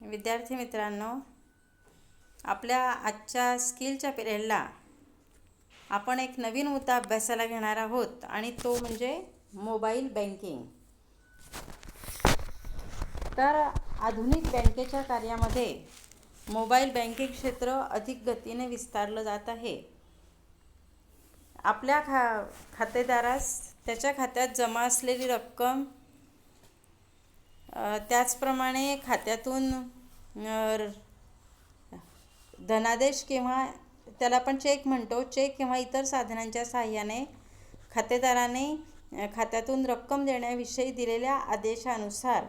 विद्यार्थी मित्रांनो आपल्या आजच्या स्किलच्या पिरियडला आपण एक नवीन मुद्दा अभ्यासाला घेणार आहोत आणि तो म्हणजे मोबाईल बँकिंग. तर आधुनिक बँकेच्या कार्यामध्ये मोबाईल बँकिंग क्षेत्र अधिक गतीने विस्तारलं जात आहे. आपल्या खा खातेदारास त्याच्या खात्यात जमा असलेली रक्कम त्याचप्रमाणे खात्यातून धनादेश किंवा त्याला आपण चेक म्हणतो. चेक किंवा इतर साधनांच्या सहाय्याने खातेदाराने खात्यातून रक्कम देण्याविषयी दिलेल्या आदेशानुसार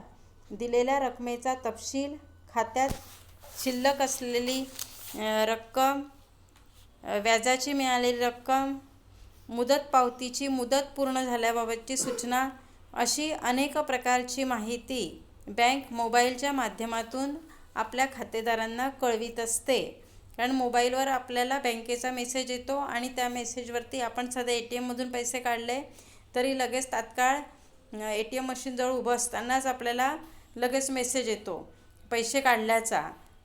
दिलेल्या रकमेचा तपशील खात्यात शिल्लक असलेली रक्कम व्याजाची मिळालेली रक्कम मुदत पावतीची मुदत पूर्ण झाल्याबाबतची सूचना अशी अनेक प्रकारची माहिती बँक मोबाईलच्या माध्यमातून आपल्या खातेदारांना कळवित असते. कारण मोबाईलवर आपल्याला बँकेचा मेसेज येतो आणि त्या मेसेजवरती आपण सध्या ए टी एममधून पैसे काढले तरी लगेच तात्काळ ए टी एम मशीनजवळ उभं असतानाच आपल्याला लगेच मेसेज येतो पैसे काढल्याचा.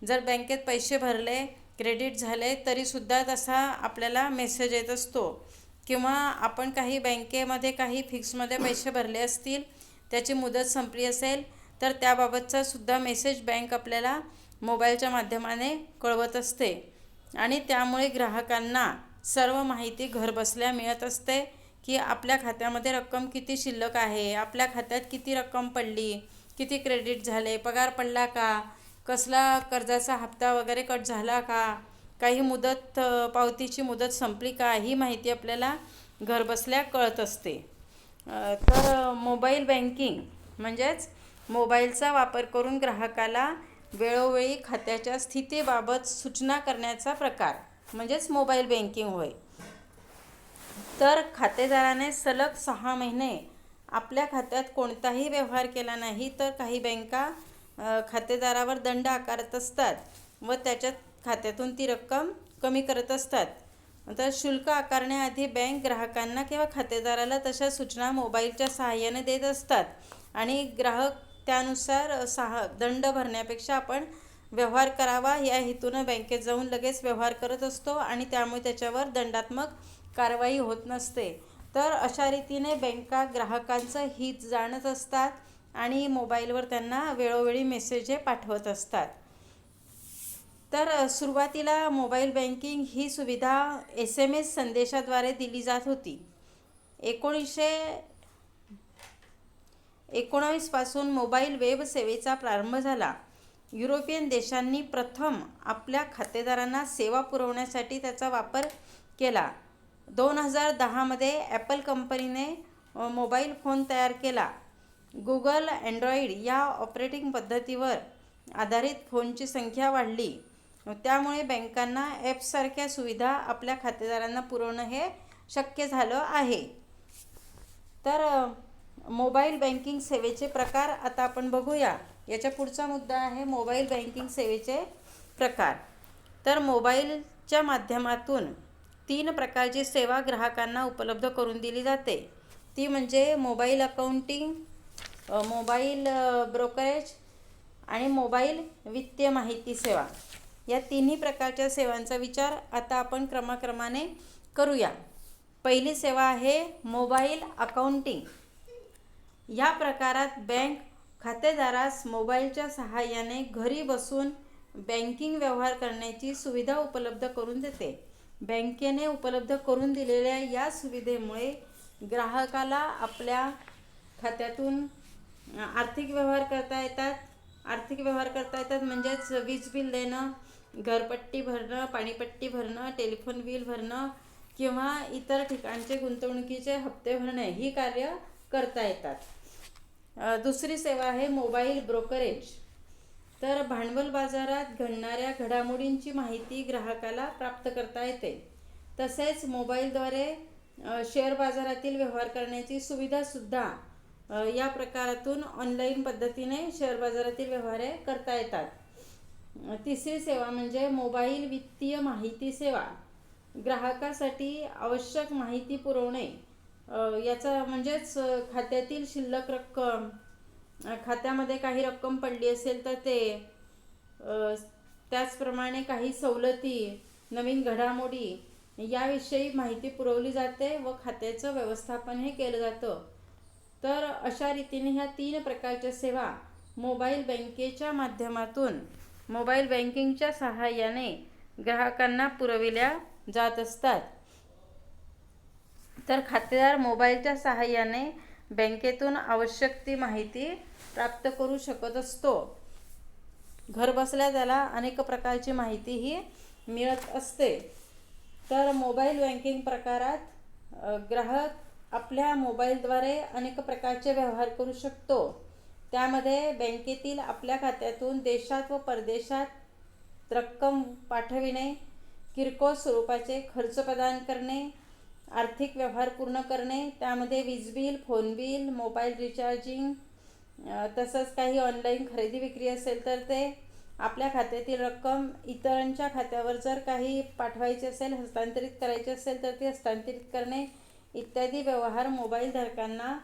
जर बँकेत पैसे भरले क्रेडिट झाले तरीसुद्धा तसा आपल्याला मेसेज येत असतो. किंवा आपण काही बँकेमध्ये काही फिक्समध्ये पैसे भरले असतील त्याची मुदत संपली असेल तर त्याबाबतचा सुद्धा मेसेज बँक आपल्याला मोबाईलच्या माध्यमाने कळवत असते. आणि त्यामुळे ग्राहकांना सर्व माहिती घरबसल्या मिळत असते की आपल्या खात्यामध्ये रक्कम किती शिल्लक आहे आपल्या खात्यात किती रक्कम पडली किती क्रेडिट झाले पगार पडला का कसला कर्जाचा हप्ता वगैरे कट झाला का काही मुदत पावतीची मुदत संपली का ही माहिती आपल्याला घरबसल्या कळत असते. तर मोबाईल बँकिंग म्हणजेच मोबाईलचा वापर करून ग्राहकाला वेळोवेळी खात्याच्या स्थितीबाबत सूचना करण्याचा प्रकार म्हणजेच मोबाईल बँकिंग होय. तर खातेदाराने सलग सहा महिने आपल्या खात्यात कोणताही व्यवहार केला नाही तर काही बँका खातेदारावर दंड आकारत असतात व त्याच्यात खात्यातून ती रक्कम कमी करत असतात. तर शुल्क आकारण्याआधी बँक ग्राहकांना किंवा खातेदाराला तशा सूचना मोबाईलच्या सहाय्याने देत असतात. आणि ग्राहक त्यानुसार सहा दंड भरण्यापेक्षा आपण व्यवहार करावा या हेतूनं बँकेत जाऊन लगेच व्यवहार करत असतो आणि त्यामुळे त्याच्यावर दंडात्मक कारवाई होत नसते. तर अशा रीतीने बँका ग्राहकांचं हित जाणत असतात आणि मोबाईलवर त्यांना वेळोवेळी मेसेज पाठवत असतात. तर सुरुवातीला मोबाईल बँकिंग ही सुविधा एस एम एस संदेशाद्वारे दिली जात होती. एकोणीसशे एकोणावीसपासून मोबाईल वेब सेवेचा प्रारंभ झाला. युरोपियन देशांनी प्रथम आपल्या खातेदारांना सेवा पुरवण्यासाठी त्याचा वापर केला. दोन हजार दहामध्ये ॲपल कंपनीने मोबाईल फोन तयार केला. गुगल अँड्रॉईड या ऑपरेटिंग पद्धतीवर आधारित फोनची संख्या वाढली. त्यामुळे बँकांना ॲपसारख्या सुविधा आपल्या खातेदारांना पुरवणं हे शक्य झालं आहे. तर मोबाईल बँकिंग सेवेचे प्रकार आता आपण बघूया. याच्या पुढचा मुद्दा आहे मोबाईल बँकिंग सेवेचे प्रकार. तर मोबाईलच्या माध्यमातून तीन प्रकारची सेवा ग्राहकांना उपलब्ध करून दिली जाते. ती म्हणजे मोबाईल अकाउंटिंग मोबाईल ब्रोकरेज आणि मोबाईल वित्तीय माहिती सेवा. या तिन्ही प्रकारच्या सेवांचा विचार आता आपण क्रमाक्रमाने करूया. पहिली सेवा आहे मोबाईल अकाउंटिंग. या प्रकारात बँक खातेदारास मोबाईलच्या सहाय्याने घरी बसून बँकिंग व्यवहार करण्याची सुविधा उपलब्ध करून देते. बँकेने उपलब्ध करून दिलेल्या या सुविधेमुळे ग्राहकाला आपल्या खात्यातून आर्थिक व्यवहार करता येतात. आर्थिक व्यवहार करता येतात म्हणजेच वीज बिल देणं घरपट्टी भरणं पाणीपट्टी भरणं टेलिफोन बिल भरणं किंवा इतर ठिकाणचे गुंतवणुकीचे हप्ते भरणे ही कार्य करता येतात. दुसरी सेवा आहे मोबाईल ब्रोकरेज. तर भांडवल बाजारात घडणाऱ्या घडामोडींची माहिती ग्राहकाला प्राप्त करता येते. तसेच मोबाईलद्वारे शेअर बाजारातील व्यवहार करण्याची सुविधासुद्धा या प्रकारातून ऑनलाईन पद्धतीने शेअर बाजारातील व्यवहारे करता येतात. तिसरी सेवा म्हणजे मोबाईल वित्तीय माहिती सेवा. ग्राहकासाठी आवश्यक माहिती पुरवणे. याचा म्हणजेच खात्यातील शिल्लक रक्कम खात्यामध्ये काही रक्कम पडली असेल तर ते त्याचप्रमाणे काही सवलती नवीन घडामोडी याविषयी माहिती पुरवली जाते व खात्याचं व्यवस्थापन हे केलं जातं. तर अशा रीतीने ह्या तीन प्रकारच्या सेवा मोबाईल बँकेच्या माध्यमातून मोबाईल बँकिंगच्या सहाय्याने ग्राहकांना पुरविल्या जात असतात. तर खातेदार मोबाईलच्या सहाय्याने बँकेतून आवश्यक ती माहिती प्राप्त करू शकत असतो. घरबसल्या त्याला अनेक प्रकारची माहितीही मिळत असते. तर मोबाईल बँकिंग प्रकारात ग्राहक आपल्या मोबाईलद्वारे अनेक प्रकारचे व्यवहार करू शकतो. त्यामध्ये बँकेतील आपल्या खात्यातून देशात व परदेशात रक्कम पाठविणे किरकोळ स्वरूपाचे खर्च प्रदान करणे आर्थिक व्यवहार पूर्ण करणे त्यामध्ये वीज bill phone bill mobile recharging तसंच काही ऑनलाईन खरेदी विक्री असेल तर ते आपल्या खात्यातील रक्कम इतरांच्या खात्यावर जर काही पाठवायचे असेल हस्तांतरित करायचे असेल तर ते हस्तांतरित करणे इत्यादी व्यवहार मोबाईल धारकांना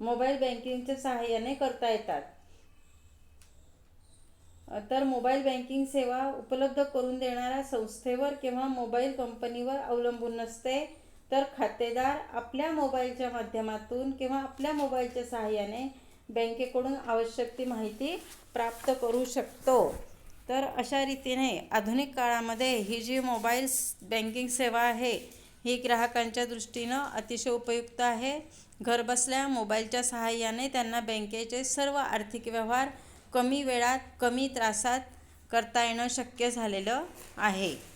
मोबाईल बँकिंगच्या सहाय्याने करता येतात. तर मोबाईल बँकिंग सेवा उपलब्ध करून देणाऱ्या संस्थेवर किंवा मोबाईल कंपनीवर अवलंबून नसते तर खातेदार आपल्या मोबाईलच्या माध्यमातून किंवा आपल्या मोबाईलच्या सहाय्याने बँकेकडून आवश्यक ती माहिती प्राप्त करू शकतो. तर अशा रीतीने आधुनिक काळामध्ये ही जी मोबाईल बँकिंग सेवा आहे ही ग्राहकांच्या दृष्टीनं अतिशय उपयुक्त आहे. घरबसल्या मोबाईलच्या सहाय्याने त्यांना बँकेचे सर्व आर्थिक व्यवहार कमी वेळात कमी त्रासात करता येणं शक्य झालेलं आहे.